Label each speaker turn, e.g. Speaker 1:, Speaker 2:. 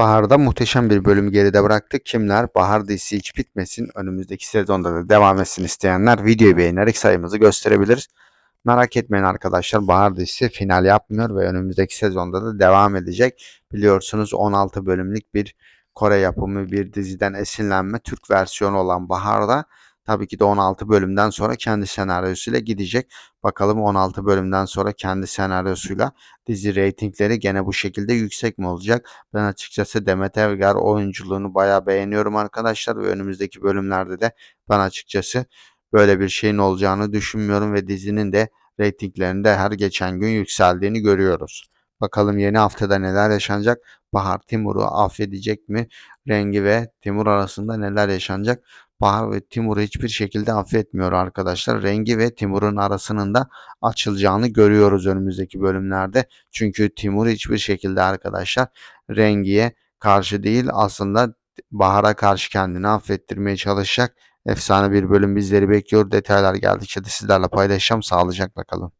Speaker 1: Bahar'da muhteşem bir bölüm geride bıraktık. Kimler? Bahar dizisi hiç bitmesin. Önümüzdeki sezonda da devam etsin isteyenler videoyu beğenerek sayımızı gösterebilir. Merak etmeyin arkadaşlar. Bahar dizisi final yapmıyor ve önümüzdeki sezonda da devam edecek. Biliyorsunuz 16 bölümlük bir Kore yapımı bir diziden esinlenme Türk versiyonu olan Bahar'da tabii ki de 16 bölümden sonra kendi senaryosuyla gidecek. Bakalım 16 bölümden sonra kendi senaryosuyla dizi reytingleri gene bu şekilde yüksek mi olacak? Ben açıkçası Demet Evgar oyunculuğunu bayağı beğeniyorum arkadaşlar ve önümüzdeki bölümlerde de ben açıkçası böyle bir şeyin olacağını düşünmüyorum ve dizinin de reytinglerinde her geçen gün yükseldiğini görüyoruz. Bakalım yeni haftada neler yaşanacak? Bahar Timur'u affedecek mi? Rengi ve Timur arasında neler yaşanacak? Bahar ve Timur'u hiçbir şekilde affetmiyor arkadaşlar. Rengi ve Timur'un arasının da açılacağını görüyoruz önümüzdeki bölümlerde. Çünkü Timur hiçbir şekilde arkadaşlar Rengi'ye karşı değil aslında Bahar'a karşı kendini affettirmeye çalışacak. Efsane bir bölüm bizleri bekliyor. Detaylar geldikçe de sizlerle paylaşacağım. Sağlıcakla kalın.